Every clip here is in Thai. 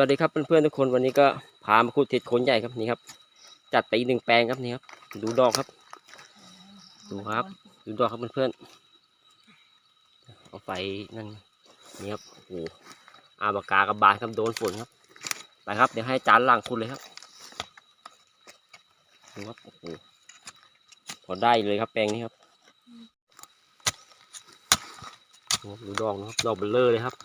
วัสดีครับเพื่อนๆทุกคนวันนี้ก็พามาขุดเห็ดโคนใหญ่ครับนี่ครับ จัดไปอีกหนึ่งแปลงครับนี่ครับ ดูดอกครับ ดูครับ ดูดอกครับเพื่อนๆเอาไฟนั่นนี่ครับโอ้โหอาปากากับบานครับโดนฝนครับ ไปครับเดี๋ยวให้จานล่างคุณเลยครับดูครับโอ้โหพอได้เลยครับแปลงนี้ครับดูครับดูดอกนะครับดอกเบลเลอร์เลยครับ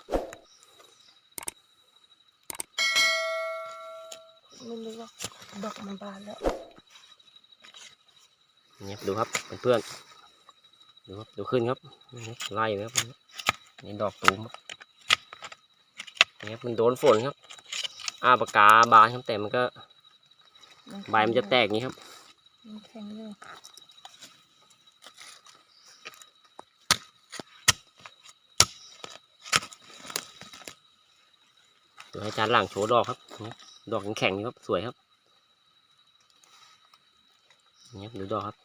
ไม่รู้ว่าดอกมันบานแล้วนี่ครับดูครับเพื่อนๆดูครับดูขึ้นครับนี่ครับไล่เลยครับนี่ดอกตูมครับนี่ครับมันโดนฝนครับอ้าปากกาบานครับแต่มันก็ใบมันจะแตกนี้ครับมันแข็งเลยเดี๋ยวให้จานหลังโชว์ดอกครับนี่ ดอกแข็งๆนี่ครับสวยครับนี่ครับดูดอกครับ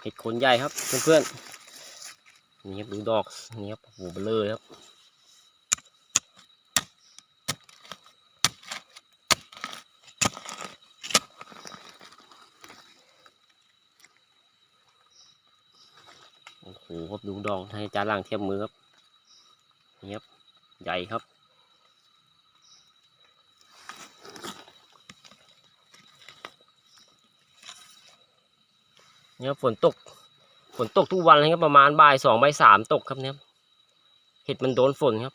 เห็ดโคนใหญ่ครับเพื่อนๆนี่ครับดูดอกนี่ครับโอ้เบลอเลยครับโอ้โหครับดูดองให้จานล่างเทียบมือครับนี่ครับ ใหญ่ครับ เนี่ยครับฝนตก ฝนตกทุกวันเลยครับประมาณบ่ายสองบ่ายสามตกครับเนี่ยเห็ดมันโดนฝนครับ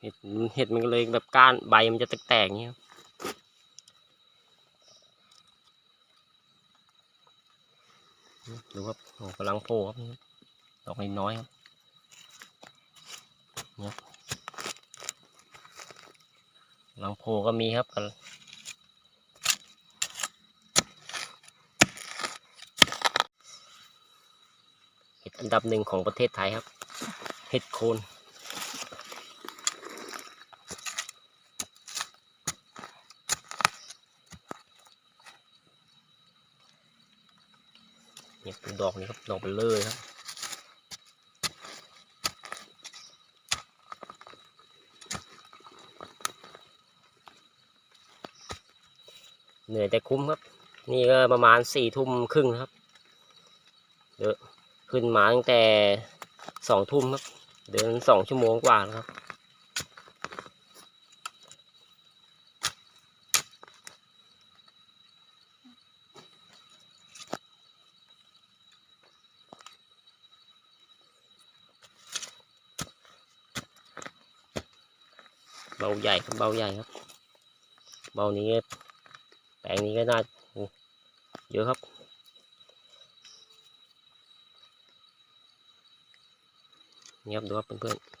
เห็ดเห็ดมันก็เลยแบบก้านใบมันจะแตกๆอย่างเงี้ยครับดูครับโอ้กำลังโผล่ครับนี่ดอกน้อยครับเนี่ยกำลังโผล่ก็มีครับกันเห็ด อันดับหนึ่งของประเทศไทยครับ เห็ดโคนเนี่ยเป็นดอกนี้ครับ ดอกเบลเลอร์ครับเหนื่อยแต่คุ้มครับ นี่ก็ประมาณสี่ทุ่มครึ่งครับเดอะ ขึ้นมาตั้งแต่สองทุ่มครับ เดินสองชั่วโมงกว่าแล้วครับ เบาใหญ่ครับเบาใหญ่ครับ เบานี้แปลงนี้ก็น่าเยอะครับ นี่ครับดูครับเพื่อนๆ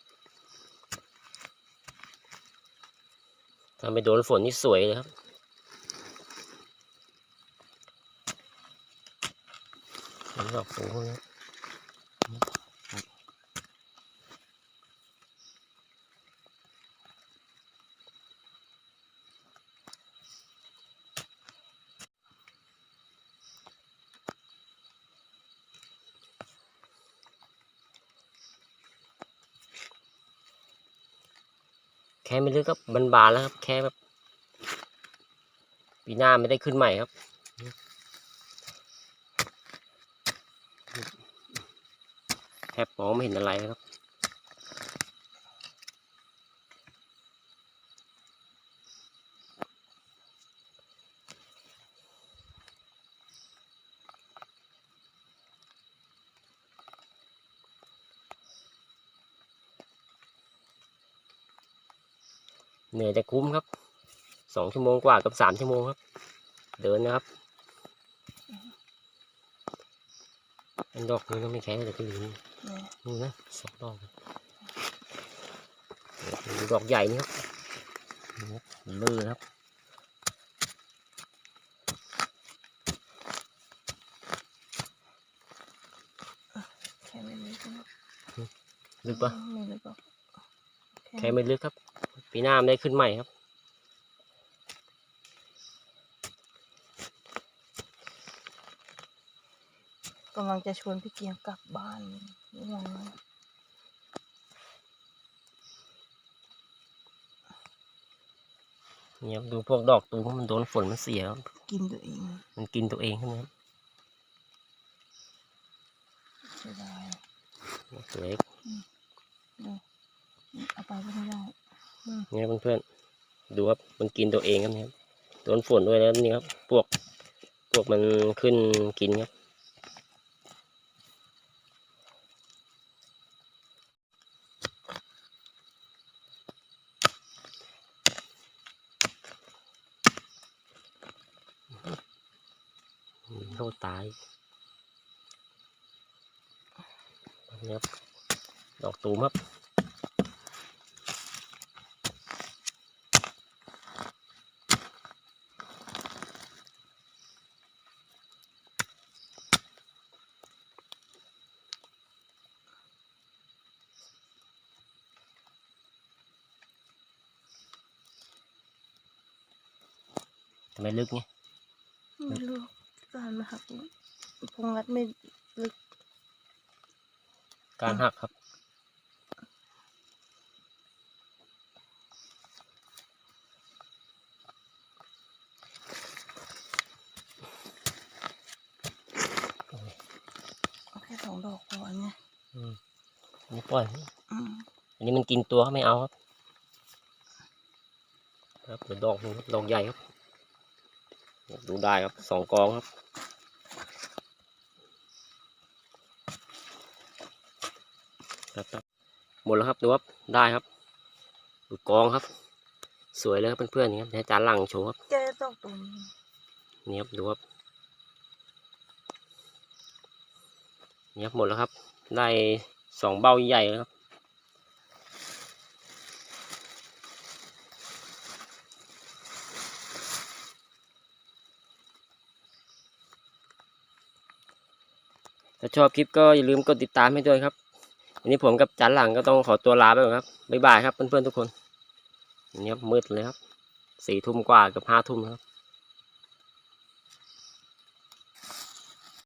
ถ้าไม่โดนฝนนี่สวยเลยครับห็นดอกสูงพวกนี้ ค่ไม่ลึกครับบานบานๆแล้วครับ แค่แบบปีหน้าไม่ได้ขึ้นใหม่ครับแทบมองไม่เห็นอะไรครับ เหนื่อยแต่คุ้มครับสองชั่วโมงกว่ากับสามชั่วโมงครับ เดินนะครับ อันดอกนี้ก็ไม่แข็งแต่ก็เหลือเนี่ยนี่นะสองดอกครับดูดอกใหญ่นี่ครับนี่ครับเลื่อครับแค่ไม่ลึกนะลึกปะไม่ลึกหรอกแค่ไม่ลึกครับ ปีหน้าไม่ได้ขึ้นใหม่ครับ กำลังจะชวนพี่เกียงกลับบ้านห่วงนะเนี่ยครับดูพวกดอกตูมมันโดนฝนมันเสียครับกินตัวเองมันกินตัวเองใช่ไหมครับเสียดายตัวเล็กดูเอาไปก็ไม่ได้ นี่เพื่อนๆดูครับมันกินตัวเองครับนี่ครับโดนฝนด้วยแล้วนี่ครับพวกพวกมันขึ้นกินครับอืมโลดตายนี่ครับดอกตูมครับ ทำไมลึกไงไม่รู้การมาหักพงรัดไม่ลึก การหักครับ เอาแค่สองดอกพอไงอืมอันนี้ปล่อย อืมอันนี้มันกินตัวเขาไม่เอาครับ ครับเดี๋ยวดอกหนึ่งครับดอกใหญ่ครับ ดูได้ครับสองกองครับครับครับหมดแล้วครับดูครับได้ครับดูกองครับ สวยเลยครับเพื่อนๆนี่ครับให้อาจารย์หลังโชว์ครับแกดอกตรงนี้นี่ครับดูครับนี่ครับหมดแล้วครับ ได้สองเบ้าใหญ่แล้วครับ ถ้าชอบคลิปก็อย่าลืมกดติดตามให้ด้วยครับวันนี้ผมกับจันหลังก็ต้องขอตัวลาไปก่อนครับบ๊ายบายครับเพื่อนๆทุกคนนี่ครับมืดเลยครับสี่ทุ่มกว่าเกับห้าทุ่มครับ